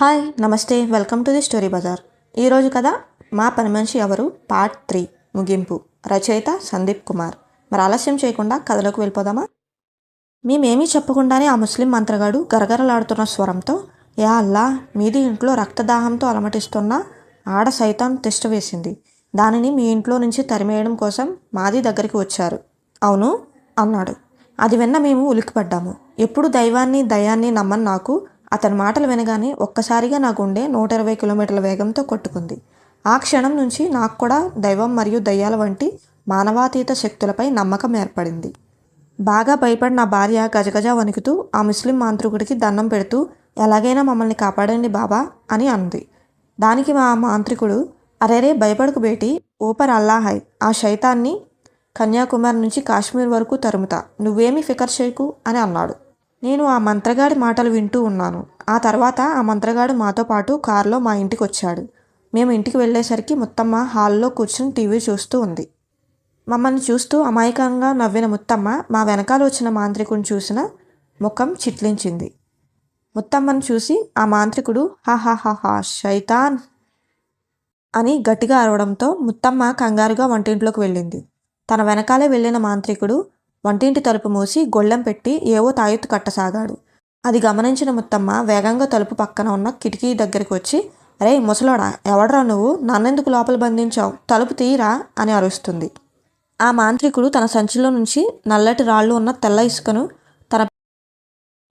Hi నమస్తే welcome to the story bazaar. ఈరోజు కథ మా పని మనిషి ఎవరు? పార్ట్ త్రీ ముగింపు. రచయిత సందీప్ కుమార్. మరి ఆలస్యం చేయకుండా కథలోకి వెళ్ళిపోదామా? మేమేమీ చెప్పకుండానే ఆ ముస్లిం మంత్రగాడు గరగరలాడుతున్న స్వరంతో యా అల్లా మీది ఇంట్లో రక్తదాహంతో అలమటిస్తున్న ఆడ సైతం తిష్ట వేసింది. దానిని మీ ఇంట్లో నుంచి తరిమేయడం కోసం మాది దగ్గరికి వచ్చారు. అవును అన్నాడు. అది విన్న మేము ఉలిక్కిపడ్డాము. ఎప్పుడు దైవాన్ని దయాన్ని నమ్మని నాకు అతని మాటలు వినగానే ఒక్కసారిగా నా గుండె నూట ఇరవై కిలోమీటర్ల వేగంతో కొట్టుకుంది. ఆ క్షణం నుంచి నాకు కూడా దైవం మరియు దయ్యాల వంటి మానవాతీత శక్తులపై నమ్మకం ఏర్పడింది. బాగా భయపడి నా భార్య గజగజ వణుకుతూ ఆ ముస్లిం మాంత్రికుడికి దండం పెడుతూ ఎలాగైనా మమ్మల్ని కాపాడండి బాబా అని అంది. దానికి మా మాంత్రికుడు అరేరే భయపడకు బేటి ఊపర్ అల్లాహై ఆ శైతాన్ని కన్యాకుమారి నుంచి కాశ్మీర్ వరకు తరుముతా నువ్వేమీ ఫికర్ చేయకు అని అన్నాడు. నేను ఆ మంత్రగాడి మాటలు వింటూ ఉన్నాను. ఆ తర్వాత ఆ మంత్రగాడు మాతో పాటు కారులో మా ఇంటికి వచ్చాడు మేము ఇంటికి వెళ్ళేసరికి ముత్తమ్మ హాల్లో కూర్చుని టీవీ చూస్తూ ఉంది. మమ్మల్ని చూస్తూ అమాయకంగా నవ్విన ముత్తమ్మ మా వెనకాల వచ్చిన మాంత్రికుడిని చూసిన ముఖం చిట్లించింది. ముత్తమ్మను చూసి ఆ మాంత్రికుడు హా శైతాన్ అని గట్టిగా అరవడంతో ముత్తమ్మ కంగారుగా వంటింట్లోకి వెళ్ళింది. తన వెనకాలే వెళ్ళిన మాంత్రికుడు వంటింటి తలుపు మూసి గొళ్ళెం పెట్టి ఏవో తాయెత్తు కట్టసాగాడు. అది గమనించిన ముత్తమ్మ వేగంగా తలుపు పక్కన ఉన్న కిటికీ దగ్గరికి వచ్చి అరే ముసలోడా ఎవడరా నువ్వు? నన్నెందుకు లోపల బంధించావు? తలుపు తీరా? అని అరుస్తుంది. ఆ మాంత్రికుడు తన సంచిలో నుంచి నల్లటి రాళ్ళు ఉన్న తెల్ల ఇసుకను తన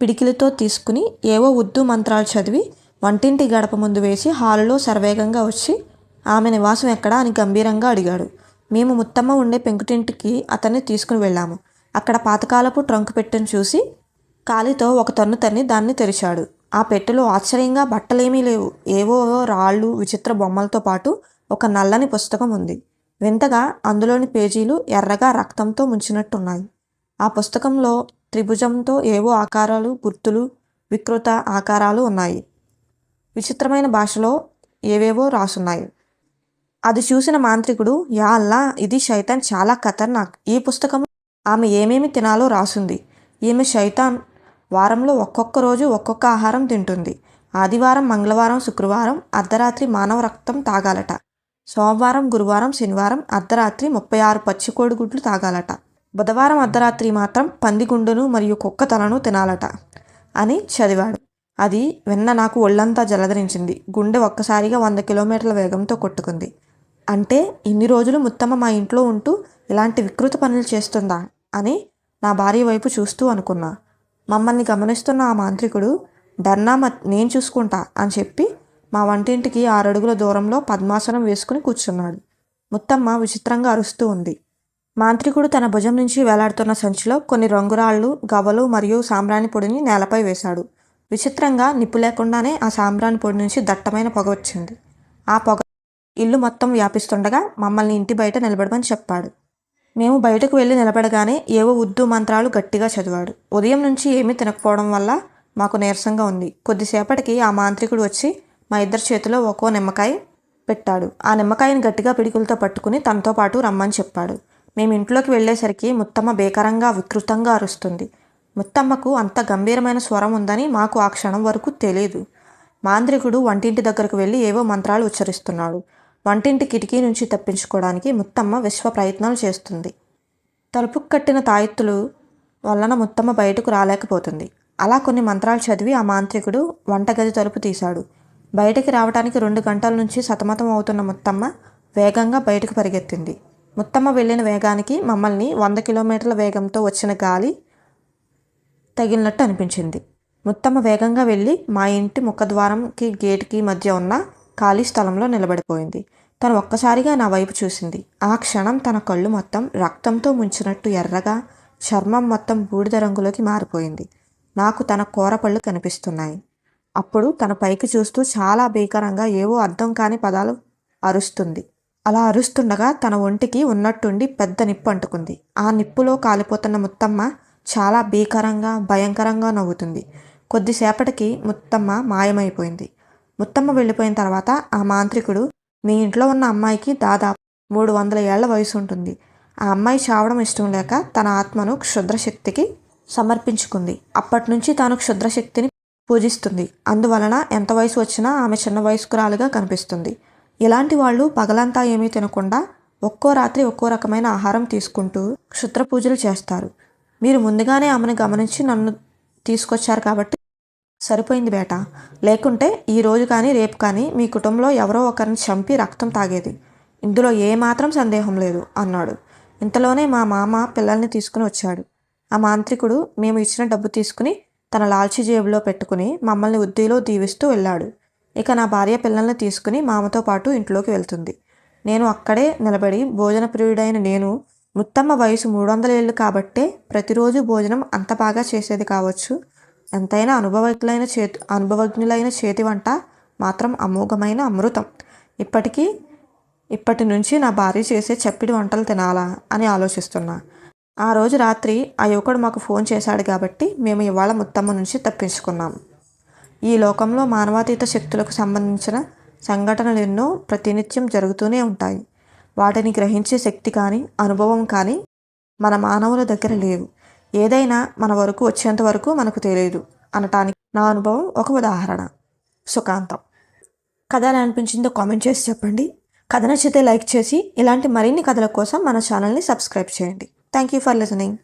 పిడికిలితో తీసుకుని ఏవో ఉర్దూ మంత్రాలు చదివి వంటింటి గడప ముందు వేసి హాలులో శరవేగంగా వచ్చి ఆమె నివాసం ఎక్కడా? అని గంభీరంగా అడిగాడు. మేము ముత్తమ్మ ఉండే పెంకుటింటికి అతన్ని తీసుకుని వెళ్ళాము. అక్కడ పాతకాలపు ట్రంక్ పెట్టెను చూసి కాలితో ఒక తన్ను తన్ని దాన్ని తెరిచాడు. ఆ పెట్టెలో ఆశ్చర్యంగా బట్టలేమీ లేవు. ఏవో రాళ్ళు విచిత్ర బొమ్మలతో పాటు ఒక నల్లని పుస్తకం ఉంది. వింతగా అందులోని పేజీలు ఎర్రగా రక్తంతో ముంచినట్టున్నాయి. ఆ పుస్తకంలో త్రిభుజంతో ఏవో ఆకారాలు గుర్తులు వికృత ఆకారాలు ఉన్నాయి. విచిత్రమైన భాషలో ఏవేవో రాసున్నాయి. అది చూసిన మాంత్రికుడు యా అల్లా ఇది శైతాన్ చాలా ఖతర్నాక్. ఈ పుస్తకం ఆమె ఏమేమి తినాలో రాసుంది. ఈమె శైతాన్ వారంలో ఒక్కొక్క రోజు ఒక్కొక్క ఆహారం తింటుంది. ఆదివారం మంగళవారం శుక్రవారం అర్ధరాత్రి మానవ రక్తం తాగాలట. సోమవారం గురువారం శనివారం అర్ధరాత్రి ముప్పై ఆరు పచ్చి కోడిగుడ్లు తాగాలట. బుధవారం అర్ధరాత్రి మాత్రం పందిగుండును మరియు కుక్క తలను తినాలట అని చదివాడు. అది విన్న నాకు ఒళ్ళంతా జలధరించింది. గుండె ఒక్కసారిగా వంద కిలోమీటర్ల వేగంతో కొట్టుకుంది. అంటే ఇన్ని రోజులు ముత్తమ్మ మా ఇంట్లో ఉంటూ ఇలాంటి వికృత పనులు చేస్తుందా? అని నా భార్య వైపు చూస్తూ అనుకున్నా. మమ్మల్ని గమనిస్తున్న ఆ మాంత్రికుడు డర్నా నేను చూసుకుంటా అని చెప్పి మా వంటింటికి ఆరడుగుల దూరంలో పద్మాసనం వేసుకుని కూర్చున్నాడు. ముత్తమ్మ విచిత్రంగా అరుస్తూ ఉంది. మాంత్రికుడు తన భుజం నుంచి వేలాడుతున్న సంచిలో కొన్ని రంగురాళ్ళు గవలు మరియు సాంబ్రాణి పొడిని నేలపై వేశాడు. విచిత్రంగా నిప్పు లేకుండానే ఆ సాంబ్రాణి పొడి నుంచి దట్టమైన పొగ వచ్చింది. ఆ పొగ ఇల్లు మొత్తం వ్యాపిస్తుండగా మమ్మల్ని ఇంటి బయట నిలబడమని చెప్పాడు. మేము బయటకు వెళ్ళి నిలబడగానే ఏవో ఉర్దూ మంత్రాలు గట్టిగా చదివాడు. ఉదయం నుంచి ఏమీ తినకపోవడం వల్ల మాకు నీరసంగా ఉంది. కొద్దిసేపటికి ఆ మాంత్రికుడు వచ్చి మా ఇద్దరి చేతిలో ఒక్కో నిమ్మకాయ పెట్టాడు. ఆ నిమ్మకాయని గట్టిగా పిడికులతో పట్టుకుని తనతో పాటు రమ్మని చెప్పాడు. మేము ఇంట్లోకి వెళ్ళేసరికి ముత్తమ్మ బేకరంగా వికృతంగా అరుస్తుంది. ముత్తమ్మకు అంత గంభీరమైన స్వరం ఉందని మాకు ఆ క్షణం వరకు తెలియదు మాంత్రికుడు వంటింటి దగ్గరకు వెళ్ళి ఏవో మంత్రాలు ఉచ్చరిస్తున్నాడు. వంటింటి కిటికీ నుంచి తప్పించుకోవడానికి ముత్తమ్మ విశ్వ ప్రయత్నాలు చేస్తుంది. తలుపుకు కట్టిన తాయెత్తులు వలన ముత్తమ్మ బయటకు రాలేకపోతుంది. అలా కొన్ని మంత్రాలు చదివి ఆ మాంత్రికుడు వంటగది తలుపు తీశాడు. బయటికి రావడానికి రెండు గంటల నుంచి సతమతం అవుతున్న ముత్తమ్మ వేగంగా బయటకు పరిగెత్తింది. ముత్తమ్మ వెళ్ళిన వేగానికి మమ్మల్ని వంద కిలోమీటర్ల వేగంతో వచ్చిన గాలి తగిలినట్టు అనిపించింది. ముత్తమ్మ వేగంగా వెళ్ళి మా ఇంటి ముఖద్వారంకి గేట్కి మధ్య ఉన్న ఖాళీ స్థలంలో నిలబడిపోయింది. తను ఒక్కసారిగా నా వైపు చూసింది. ఆ క్షణం తన కళ్ళు మొత్తం రక్తంతో ముంచినట్టు ఎర్రగా చర్మం మొత్తం బూడిద రంగులోకి మారిపోయింది. నాకు తన కూరపళ్ళు కనిపిస్తున్నాయి. అప్పుడు తన పైకి చూస్తూ చాలా భీకరంగా ఏవో అర్థం కాని పదాలు అరుస్తుంది. అలా అరుస్తుండగా తన ఒంటికి ఉన్నట్టుండి పెద్ద నిప్పు అంటుకుంది. ఆ నిప్పులో కాలిపోతున్న ముత్తమ్మ చాలా భీకరంగా భయంకరంగా నవ్వుతుంది. కొద్దిసేపటికి ముత్తమ్మ మాయమైపోయింది. ముత్తమ్మ వెళ్ళిపోయిన తర్వాత ఆ మాంత్రికుడు మీ ఇంట్లో ఉన్న అమ్మాయికి దాదాపు మూడు వందల ఏళ్ళ వయసు ఉంటుంది. ఆ అమ్మాయి చావడం ఇష్టం లేక తన ఆత్మను క్షుద్రశక్తికి సమర్పించుకుంది. అప్పటి నుంచి తాను క్షుద్రశక్తిని పూజిస్తుంది. అందువలన ఎంత వయసు వచ్చినా ఆమె చిన్న వయస్కురాలుగా కనిపిస్తుంది. ఇలాంటి వాళ్ళు పగలంతా ఏమీ తినకుండా ఒక్కో రాత్రి ఒక్కో రకమైన ఆహారం తీసుకుంటూ క్షుద్ర పూజలు చేస్తారు. మీరు ముందుగానే ఆమెను గమనించి నన్ను తీసుకొచ్చారు కాబట్టి సరిపోయింది బేట. లేకుంటే ఈ రోజు కానీ రేపు కానీ మీ కుటుంబంలో ఎవరో ఒకరిని చంపి రక్తం తాగేది. ఇందులో ఏమాత్రం సందేహం లేదు అన్నాడు. ఇంతలోనే మా మామ పిల్లల్ని తీసుకుని వచ్చాడు. ఆ మాంత్రికుడు మేము ఇచ్చిన డబ్బు తీసుకుని తన లాల్చి జేబులో పెట్టుకుని మమ్మల్ని ఉద్దీలో దీవిస్తూ వెళ్ళాడు. ఇక నా భార్య పిల్లల్ని తీసుకుని మామతో పాటు ఇంట్లోకి వెళ్తుంది. నేను అక్కడే నిలబడి భోజన ప్రియుడైన నేను ముత్తమ్మ వయసు మూడు వందల ఏళ్ళు కాబట్టే ప్రతిరోజు భోజనం అంత బాగా చేసేది కావచ్చు. ఎంతైనా అనుభవజ్ఞులైన చేతి అనుభవజ్ఞులైన చేతి వంట మాత్రం అమోఘమైన అమృతం. ఇప్పటికీ ఇప్పటి నుంచి నా భార్య చేసే చప్పిడి వంటలు తినాలా అని ఆలోచిస్తున్నా. ఆ రోజు రాత్రి ఆ యువకుడు మాకు ఫోన్ చేశాడు కాబట్టి మేము ఇవాళ ముత్తమ్మ నుంచి తప్పించుకున్నాం. ఈ లోకంలో మానవాతీత శక్తులకు సంబంధించిన సంఘటనలు ఎన్నో ప్రతినిత్యం జరుగుతూనే ఉంటాయి. వాటిని గ్రహించే శక్తి కానీ అనుభవం కానీ మన మానవుల దగ్గర లేవు. ఏదైనా మన వరకు వచ్చేంత వరకు మనకు తెలియదు అనటానికి నా అనుభవం ఒక ఉదాహరణ. సుఖాంతం. కథ ఎలా అనిపించిందో కామెంట్ చేసి చెప్పండి. కథ నచ్చితే లైక్ చేసి ఇలాంటి మరిన్ని కథల కోసం మన ఛానల్ని సబ్స్క్రైబ్ చేయండి. Thank you for listening.